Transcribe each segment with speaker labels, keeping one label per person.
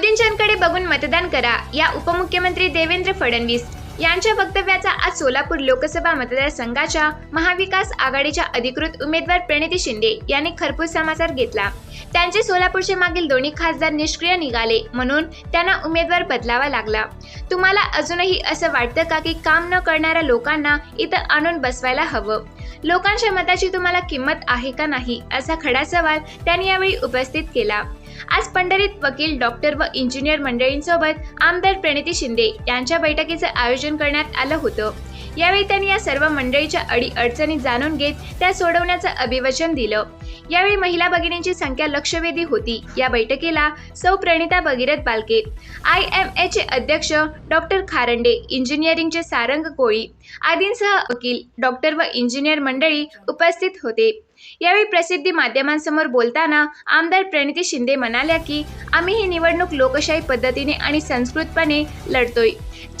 Speaker 1: मोदींच्याकडे बघून मतदान करा. या उपमुख्यमंत्री देवेंद्र फडणवीस यांच्या वक्तव्याचा आज सोलापूर लोकसभा मतदारसंघाच्या महाविकास आघाडीच्या अधिकृत उमेदवार प्रणिती शिंदे यांनी खरपूस समाचार घेतला. त्यांचे सोलापूरचे मागील दोन्ही खासदार निष्क्रिय निघाले म्हणून त्यांना उमेदवार बदलावा लागला. तुम्हाला अजूनही असं वाटतं का की काम न करणाऱ्या लोकांना इथं आणून बसवायला हवं? लोकांच्या मताची तुम्हाला किंमत आहे का नाही असा खडा सवाल त्यांनी यावेळी उपस्थित केला. आज पंढरीत वकील डॉक्टर व इंजिनियर मंडळींसोबत आमदार प्रणिती शिंदे यांच्या बैठकीचं आयोजन करण्यात आलं होतं. यावेळी त्यांनी या सर्व मंडळीच्या अडी अडचणी जाणून घेत त्या सोडवण्याचं अभिवचन दिलं. यावेळी महिला भगिनींची संख्या लक्षवेधी होती. या बैठकीला सौ प्रणिता भगीरथ बालके आय एम एचे अध्यक्ष डॉक्टर खारंडे इंजिनिअरिंगचे सारंग कोळी आदींसह वकील डॉक्टर व इंजिनियर मंडळी उपस्थित होते. यावेळी प्रसिद्धी माध्यमांसमोर बोलताना आमदार प्रणिती शिंदे म्हणाल्या की आम्ही ही निवडणूक लोकशाही पद्धतीने आणि संस्कृतपणे लढतोय.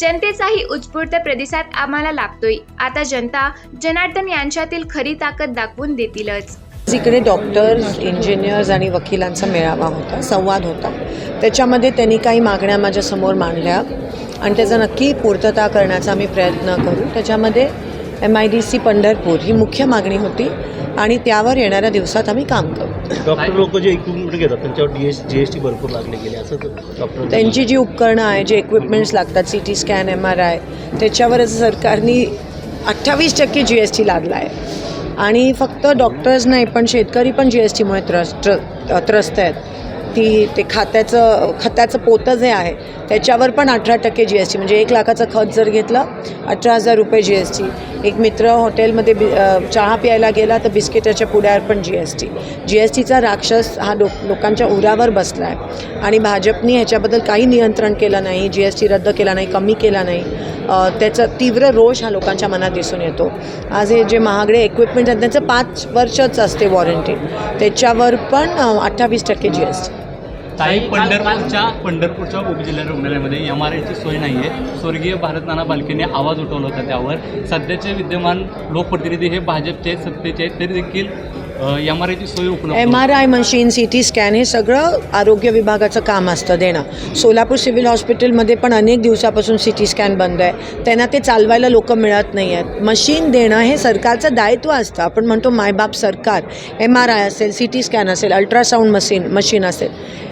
Speaker 1: जनतेचाही उत्स्फूर्त प्रतिसाद आम्हाला लाभतोय. आता जनता जनार्दन यांच्यातील खरी ताकद दाखवून देतीलच.
Speaker 2: जिकडे इकडे डॉक्टर्स इंजिनियर्स आणि वकिलांचा मेळावा होता संवाद होता त्याच्यामध्ये त्यांनी काही मागण्या माझ्यासमोर मांडल्या आणि त्याचा नक्की पूर्तता करण्याचा आम्ही प्रयत्न करू. त्याच्यामध्ये M I D C Pandharpur ही मुख्य मागणी होती. आणि त्यावर येणाऱ्या दिवसात आम्ही काम करू.
Speaker 3: डॉक्टर लोक जे इक्विपमेंट घेतात? त्यांच्यावर D S G S T भरपूर लागले गेले. असं डॉक्टर
Speaker 2: त्यांची जी उपकरणं आहे जे इक्विपमेंट्स लागतात C T scan M R I त्याच्यावरच सरकारने अठ्ठावीस टक्के जी एस टी लादला आहे आणि फक्त डॉक्टर्स नाही पण शेतकरी पण जी एस टीमुळे त्रस्त त्रस्त आहेत. ती ते खात्याचं खताचं पोतं जे आहे त्याच्यावर पण अठरा टक्के जी एस टी म्हणजे एक लाखाचं खत जर घेतलं अठरा हजार रुपये जी एस टी एक मित्र हॉटेलमध्ये बि चहा प्यायला गेला तर बिस्किटाच्या पुड्यावर पण G S T G S टीचा राक्षस हा लोक लोकांच्या उरावर बसला आहे. आणि भाजपनी ह्याच्याबद्दल काही नियंत्रण केलं नाही जी एस टी रद्द केला नाही कमी केला नाही. त्याचा तीव्र रोष हा लोकांच्या मनात दिसून येतो. आज हे जे महागडे इक्विपमेंट आहेत त्यांचं पाच वर्षच असते वॉरंटी त्याच्यावर पण अठ्ठावीस टक्के जी एस टी
Speaker 4: ताई पंढरपूरच्या पंढरपूरच्या उपजिल्हा रुग्णालयामध्ये एम आर आयची सोय नाही आहे स्वर्गीय भारत नाना बालकेने आवाज उठवला होता त्यावर. सध्याचे विद्यमान लोकप्रतिनिधी हे भाजपचे सत्तेचे आहेत तरी देखील एम आर आयची सोय उपलब्ध
Speaker 2: M R I machine C T scan हे सगळं आरोग्य विभागाचं काम असतं देणं. सोलापूर सिव्हिल हॉस्पिटलमध्ये पण अनेक दिवसापासून सी टी स्कॅन बंद आहे. त्यांना ते चालवायला लोक मिळत नाही आहेत मशीन देणं हे सरकारचं दायित्व असतं. आपण म्हणतो मायबाप सरकार. एम आर आय असेल सी टी स्कॅन असेल अल्ट्रासाऊंड मशीन मशीन असेल.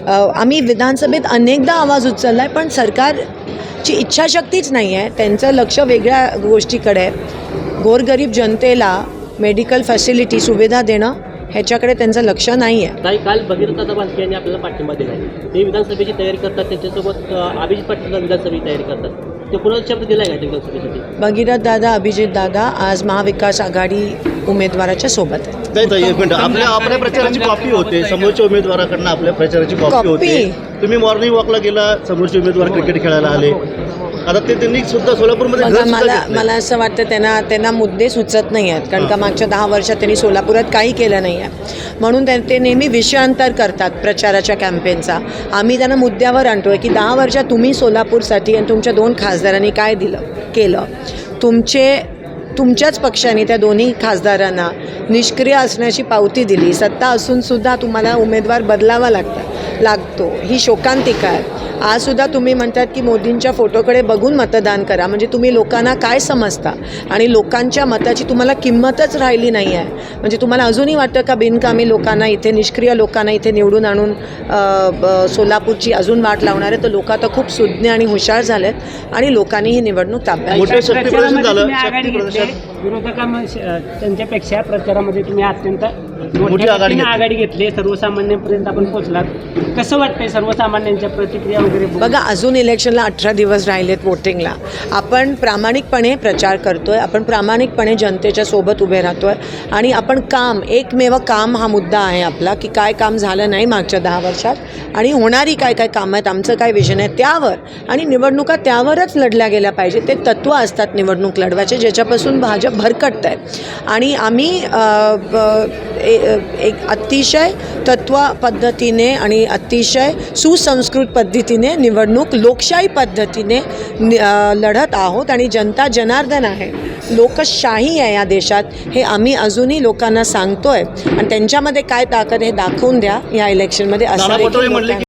Speaker 2: आम्ही विधानसभेत अनेकदा आवाज उचलला आहे पण सरकारची इच्छाशक्तीच नाही आहे त्यांचं लक्ष वेगळ्या गोष्टीकडे आहे. गोरगरीब जनतेला मेडिकल फॅसिलिटी सुविधा देणं ह्याच्याकडे त्यांचं लक्ष नाही आहे
Speaker 5: ताई काल भगीरथ बालके यांनी आपल्याला पाठिंबा दिला आहे ते विधानसभेची तयारी करतात त्यांच्यासोबत अभिजित पाटील विधानसभेची तयारी करतात. ते शब्द दिला आहे का विधानसभेसाठी?
Speaker 2: भगीरथ दादा अभिजित दादा आज महाविकास आघाडी उमेदवाराच्या सोबत. आहेत
Speaker 3: नाही ताई, एक मिनिट. आपल्या आपल्या प्रचाराची कॉपी होते. समोरच्या उमेदवाराकडनं आपल्या प्रचाराची कॉपी
Speaker 2: कॉपी?
Speaker 3: होते. तुम्ही मॉर्निंग वॉकला गेला समोरचे उमेदवार क्रिकेट खेळायला आले. आता ते त्यांनी सुद्धा सोलापूरमध्ये घर
Speaker 2: बघा
Speaker 3: सुद्धा
Speaker 2: मला
Speaker 3: घेतलंय.
Speaker 2: मला असं वाटतं त्यांना त्यांना मुद्दे सुचत नाही आहेत. कारण का मागच्या दहा वर्षात त्यांनी सोलापुरात काही केलं नाही आहे. म्हणून ते ते नेहमी विषयांतर करतात प्रचाराच्या कॅम्पेनचा आम्ही त्यांना मुद्द्यावर आणतो आहे की दहा वर्षात तुम्ही सोलापूरसाठी आणि तुमच्या दोन खासदारांनी काय दिलं केलं. तुमचे तुमच्याच पक्षाने त्या दोन्ही खासदारांना निष्क्रिय असण्याची पावती दिली. सत्ता असूनसुद्धा तुम्हाला उमेदवार बदलावा लागता लागतो. ही शोकांतिका आहे. आजसुद्धा तुम्ही म्हणतात की मोदींच्या फोटोकडे बघून मतदान करा. म्हणजे तुम्ही लोकांना काय समजता? आणि लोकांच्या मताची तुम्हाला किंमतच राहिली नाही आहे. म्हणजे तुम्हाला अजूनही वाटतं का बिनकामी लोकांना इथे निष्क्रिय लोकांना इथे निवडून आणून सोलापूरची अजून वाट लावणार आहे? तर लोक आता खूप सुज्ञ आणि हुशार झालेत आणि लोकांनी ही निवडणूक ताब्यात
Speaker 3: मोठे शक्ती प्रदर्शन
Speaker 6: प्रचारामध्ये
Speaker 3: झालं.
Speaker 6: तुम्ही आघाडी
Speaker 3: शक्ती
Speaker 6: घेतली
Speaker 3: प्रदर्शन
Speaker 6: विरोधकां त्यांच्यापेक्षा प्रचारामध्ये तुम्ही अत्यंत
Speaker 3: आघाडी घेतली.
Speaker 6: सर्वसामान्यांपर्यंत आपण पोहोचलात. कसं वाटतंय सर्वसामान्यांच्या प्रतिक्रिया?
Speaker 2: बघा अजून इलेक्शनला अठरा दिवस राहिलेत वोटिंगला आपण प्रामाणिकपणे प्रचार करतो आहे आपण प्रामाणिकपणे जनतेच्या सोबत उभे राहतो आहे आणि आपण काम एकमेव काम हा मुद्दा आहे आपला की काय काम झालं नाही मागच्या दहा वर्षात आणि होणारी काय काय कामं आहेत आमचं काय विजन आहे त्यावर. आणि निवडणुका त्यावरच लढल्या गेल्या पाहिजे ते तत्त्व असतात निवडणूक लढवायचे ज्याच्यापासून भाजप भरकटत आहे. आणि आम्ही ए- एक अतिशय तत्व पद्धतीने आणि अतिशय सुसंस्कृत पद्धतीने निवडणूक लोकशाही पद्धतीने लढत आहोत आणि जनता जनार्दन आहे. लोकशाही आहे या देशात हे आम्ही अजूनही लोकांना सांगतोय. आणि त्यांच्यामध्ये काय ताकद हे दाखवून द्या या इलेक्शनमध्ये असं